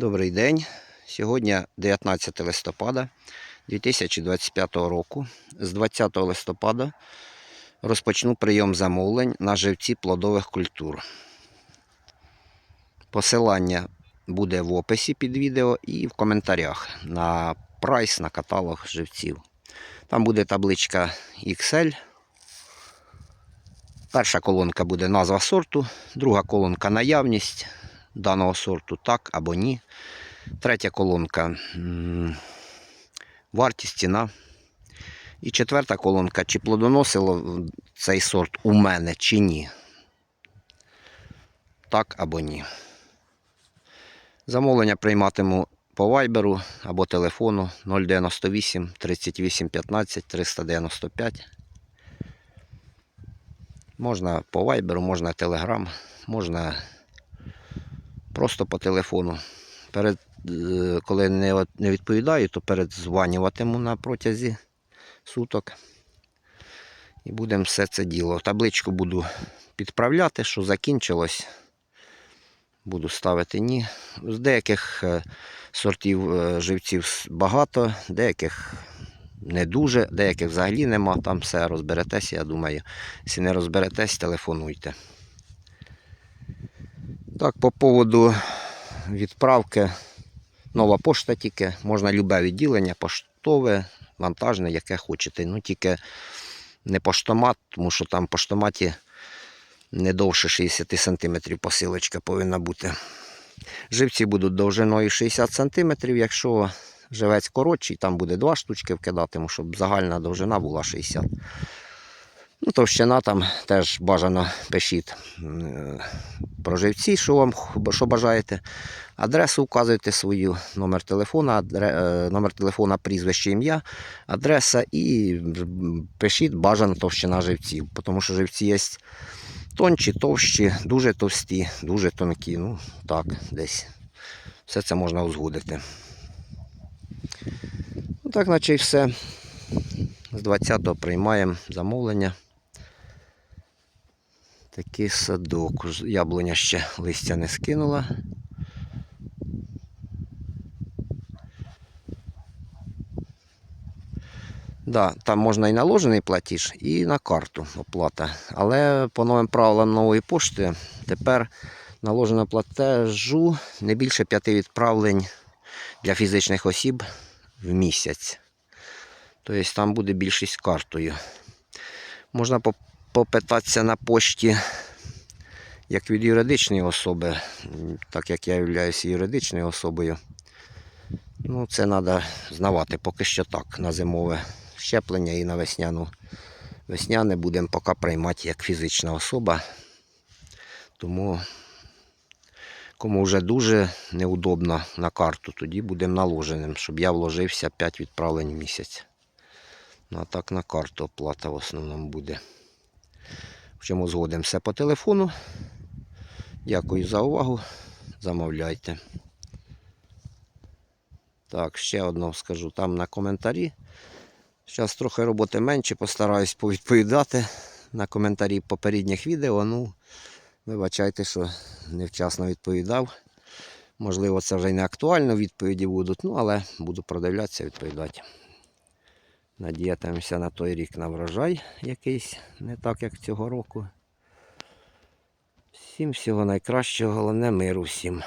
Добрий день. Сьогодні 19 листопада 2025 року. З 20 листопада розпочну прийом замовлень на живці плодових культур. Посилання буде в описі під відео і в коментарях на прайс, на каталог живців. Там буде табличка XL. Перша колонка буде назва сорту, друга колонка наявність даного сорту так або ні. Третя колонка вартість ціна. І четверта колонка, чи плодоносило цей сорт у мене чи ні. Так або ні. Замовлення прийматиму по вайберу або телефону 098 38 15 395. Можна по вайберу, можна телеграм, можна просто по телефону. Перед, е, коли не, відповідаю, то передзванюватиму на протязі суток. І будемо все це діло. Табличку буду підправляти, що закінчилось. Буду ставити ні. З деяких е, сортів е, живців багато, деяких не дуже, деяких взагалі нема. Там все розберетесь, я думаю. Якщо не розберетесь, телефонуйте. Так, по поводу відправки нова пошта тільки. Можна любе відділення, поштове, вантажне, яке хочете. Ну тільки не поштомат, тому що там в поштоматі не довше 60 см посилочка повинна бути. Живці будуть довжиною 60 см, якщо живець коротший, там буде два штучки вкидатиму, щоб загальна довжина була 60 Ну, товщина там теж бажано пишіть е, про живці, що вам що бажаєте. Адресу вказуйте свою, номер телефона, адре- е, номер телефона, прізвище, ім'я, адреса і пишіть бажана товщина живців. Тому що живці є тонші, товщі, дуже товсті, дуже тонкі. Ну, так, десь. Все це можна узгодити. Ну, так, наче і все. З 20-го приймаємо замовлення. Такий садок. Яблуня ще листя не скинула. Да, там можна і наложений платіж, і на карту оплата. Але по новим правилам нової пошти тепер наложено платежу не більше п'яти відправлень для фізичних осіб в місяць. Тобто там буде більшість картою. Можна попитатися на пошті як від юридичної особи, так як я являюся юридичною особою. Ну, це треба знавати поки що так, на зимове щеплення і на весняну. Весняне будемо поки приймати як фізична особа. Тому кому вже дуже неудобно на карту, тоді будемо наложеним, щоб я вложився 5 відправлень в місяць. Ну, а так на карту оплата в основному буде. В чому згодом все по телефону. Дякую за увагу. Замовляйте. Так, ще одно скажу там на коментарі. Зараз трохи роботи менше, постараюсь повідповідати на коментарі попередніх відео. Ну, вибачайте, що невчасно відповідав. Можливо, це вже й не актуально відповіді будуть, ну, але буду продивлятися, відповідати. Надіятимемося на той рік на врожай якийсь, не так як цього року. Всім всього найкращого, головне миру всім.